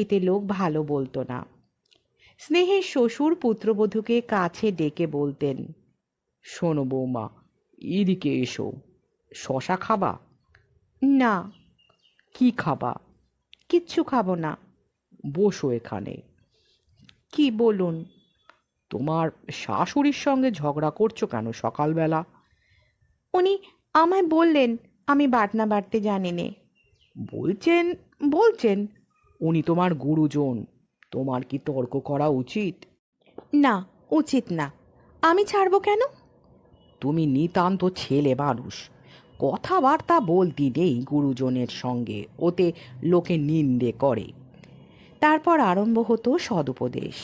এতে লোক ভালো বলতো না। স্নেহের শ্বশুর পুত্রবধূকে কাছে ডেকে বলতেন, শোনো বৌমা, এদিকে এসো। শশা খাবা? না। কি খাবা? কিচ্ছু খাব না। বসো এখানে। কি বলুন? তোমার শাশুড়ির সঙ্গে ঝগড়া করছ কেন সকালবেলা? উনি আমায় বললেন, আমি বাটনা বাটতে জানি নে বলছেন বলছেন। উনি তোমার গুরুজন। তোমার কি তর্ক করা উচিত? না উচিত না। আমি ছাড়বো কেন? তুমি নিতান্ত ছেলে মানুষ। কথাবার্তা বলতি নেই গুরুজনের সঙ্গে ওতে লোকে নিন্দে করে। তারপর আরম্ভ হতো সদুপদেশ।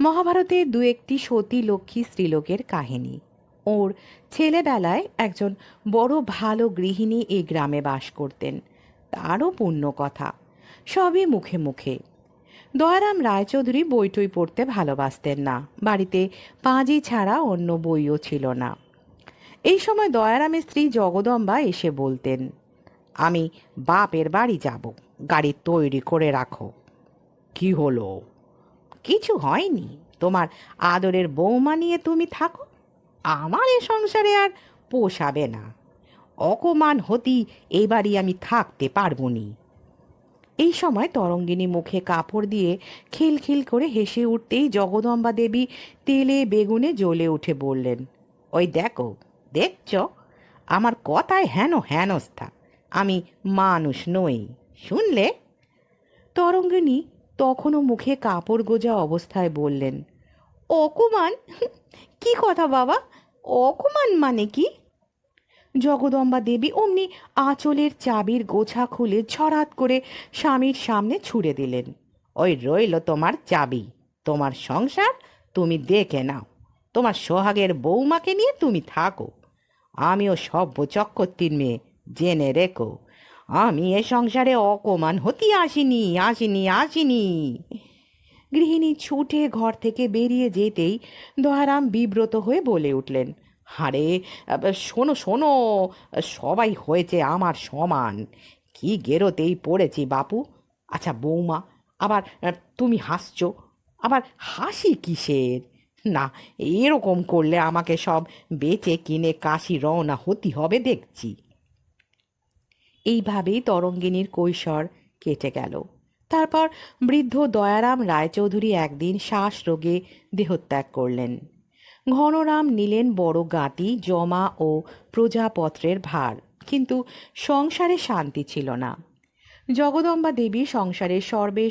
মহাভারতে দু একটি সতী লক্ষ্মী স্ত্রীলোকের কাহিনী। ওর ছেলেবেলায় একজন বড় ভালো গৃহিণী এই গ্রামে বাস করতেন। তারও পুণ্য কথা। সবই মুখে মুখে। দয়ারাম রায়চৌধুরী বইটই পড়তে ভালোবাসতেন না। বাড়িতে পাঁজি ছাড়া অন্য বইও ছিল না। এই সময় দয়ারামের স্ত্রী জগদম্বা এসে বলতেন, আমি বাপের বাড়ি যাব, গাড়ি তৈরি করে রাখো। কি হলো? কিছু হয়নি। তোমার আদরের বৌমা নিয়ে তুমি থাকো। আমার এ সংসারে আর পোষাবে না। অকমান হতি বাড়ি আমি থাকতে পারব নি। এই সময় তরঙ্গিনী মুখে কাপড় দিয়ে খিলখিল করে হেসে উঠতেই জগদম্বা দেবী তেলে বেগুনে জ্বলে উঠে বললেন, ওই দেখো, দেখছ? আমার কথায় হেন হেনস্থা। আমি মানুষ নই, শুনলে? তরঙ্গিনী তখনও মুখে কাপড় গোজা অবস্থায় বললেন, অকুমান? কি কথা বাবা? অকুমান মানে কি? জগদম্বা দেবী অমনি আঁচলের চাবির গোছা খুলে ঝরাত করে স্বামীর সামনে ছুড়ে দিলেন। ওই রইল তোমার চাবি। তোমার সংসার তুমি দেখে নাও। তোমার সোহাগের বৌমাকে নিয়ে তুমি থাকো। আমিও সভ্য চক্করটির মেয়ে, জেনে রেখো। আমি এ সংসারে অকমান হতি আসিনি আসিনি আসিনি। গৃহিণী ছুটে ঘর থেকে বেরিয়ে যেতেই দয়ারাম বিব্রত হয়ে বলে উঠলেন আরে শোনো শোনো, সবাই হয়েছে আমার সমান। কি গেরোতেই পড়েছি বাপু। আচ্ছা বৌমা, আবার তুমি হাসছো, আবার হাসি কিসের? না, এরকম করলে আমাকে সব বেচে কিনে কাশি রওনা হতি হবে দেখছি। এইভাবেই তরঙ্গিনীর কৈশোর কেটে গেল। তারপর বৃদ্ধ দয়ারাম রায়চৌধুরী একদিন শ্বাস রোগে দেহত্যাগ করলেন। ঘনরাম নিলেন বড় গাঁটি জমা ও প্রজাপত্রের ভার। কিন্তু সংসারে শান্তি ছিল না। জগদম্বা দেবী সংসারের সর্বে